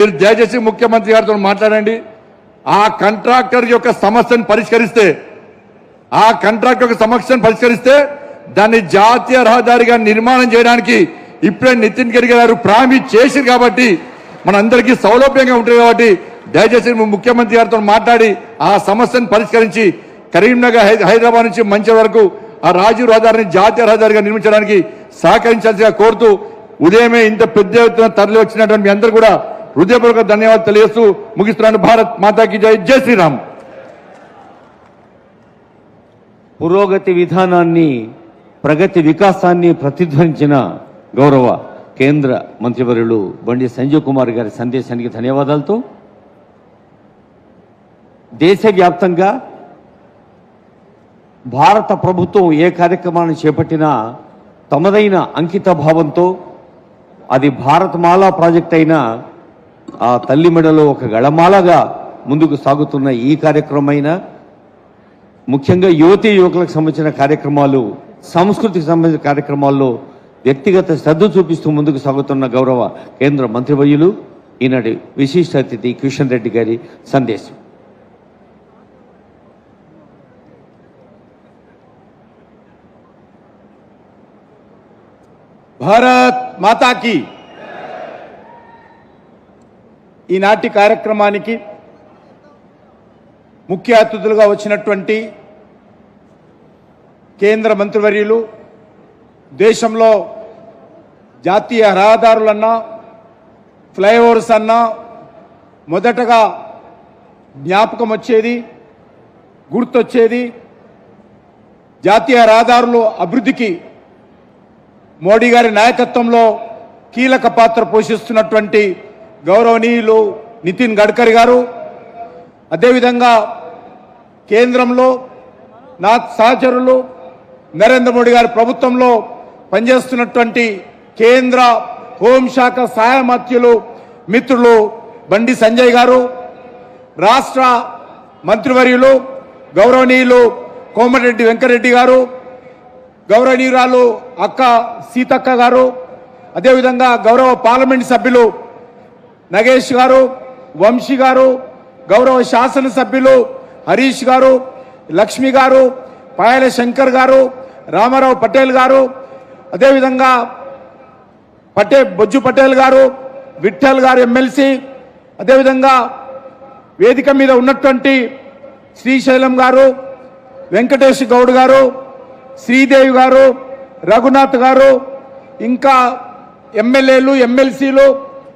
మీరు దయచేసి ముఖ్యమంత్రి గారితో మాట్లాడండి. ఆ కాంట్రాక్టర్ యొక్క సమస్యను పరిష్కరిస్తే ఆ కాంట్రాక్టర్ యొక్క సమస్యను పరిష్కరిస్తే దాన్ని జాతీయ రహదారిగా నిర్మాణం చేయడానికి ఇప్పుడే నితిన్ గడ్కరీ గారు ప్రామిస్ చేశారు కాబట్టి మనందరికీ సౌలభ్యంగా ఉంటుంది కాబట్టి దయచేసి ముఖ్యమంత్రి గారితో మాట్లాడి ఆ సమస్యను పరిష్కరించి కరీంనగర్ హైదరాబాద్ నుంచి మంచి వరకు ఆ రాజీవ్ రహదారిని జాతీయ రహదారిగా నిర్మించడానికి సహకరించాల్సిగా కోరుతూ ఉదయమే ఇంత పెద్ద ఎత్తున తరలి వచ్చినటువంటి మీ అందరూ కూడా హృదయపూర్వక ధన్యవాదాలు తెలియస్తూ ముగిస్తున్నాను. భారత్ మాతాకి జై. జై శ్రీరామ్. పురోగతి విధానాన్ని ప్రగతి వికాసాన్ని ప్రతిధ్వనించిన గౌరవ కేంద్ర మంత్రివర్యులు బండి సంజీవ్ కుమార్ గారి సందేశానికి ధన్యవాదాలతో దేశవ్యాప్తంగా భారత ప్రభుత్వం ఏ కార్యక్రమాన్ని చేపట్టినా తమదైన అంకిత భావంతో అది భారతమాల ప్రాజెక్ట్ అయిన ఆ తల్లి మెడలో ఒక గళమాలగా ముందుకు సాగుతున్న ఈ కార్యక్రమమైన ముఖ్యంగా యువతీ యువకులకు సంబంధించిన కార్యక్రమాలు సంస్కృతికి సంబంధించిన కార్యక్రమాల్లో వ్యక్తిగత శ్రద్ధ చూపిస్తూ ముందుకు సాగుతున్న గౌరవ కేంద్ర మంత్రివర్యులు ఈనాటి విశిష్ట అతిథి కిషన్ రెడ్డి గారి సందేశం. భారత్ మాతాకి ఈనాటి కార్యక్రమానికి ముఖ్య అతిథులుగా వచ్చినటువంటి కేంద్ర మంత్రివర్యులు దేశంలో జాతీయ రహదారులన్నా ఫ్లైఓవర్స్ అన్నా మొదటగా జ్ఞాపకం వచ్చేది గుర్తొచ్చేది జాతీయ రహదారులు అభివృద్ధికి మోడీ గారి నాయకత్వంలో కీలక పాత్ర పోషిస్తున్నటువంటి గౌరవనీయులు నితిన్ గడ్కరీ గారు. అదేవిధంగా కేంద్రంలో నా సహచరులు నరేంద్ర మోడీ గారి ప్రభుత్వంలో పనిచేస్తున్నటువంటి కేంద్ర హోంశాఖ సహాయ మంత్రులు మిత్రులు బండి సంజయ్ గారు రాష్ట్ర మంత్రివర్యులు గౌరవనీయులు కోమటిరెడ్డి వెంకరెడ్డి గారు గౌరవనీయురాలు అక్క సీతక్క గారు అదేవిధంగా గౌరవ పార్లమెంట్ సభ్యులు నగేష్ గారు వంశీ గారు గౌరవ శాసనసభ్యులు హరీష్ గారు లక్ష్మి గారు పాయల శంకర్ గారు రామారావు పటేల్ గారు అదేవిధంగా పటే బొజ్జు పటేల్ గారు విఠల్ గారు ఎమ్మెల్సీ అదేవిధంగా వేదిక మీద ఉన్నటువంటి శ్రీశైలం గారు వెంకటేష్ గౌడ్ గారు శ్రీదేవి గారు రఘునాథ్ గారు ఇంకా ఎమ్మెల్యేలు ఎమ్మెల్సీలు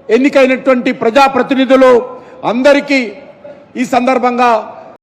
ఎన్నికైనటువంటి ప్రజాప్రతినిధులు అందరికీ ఈ సందర్భంగా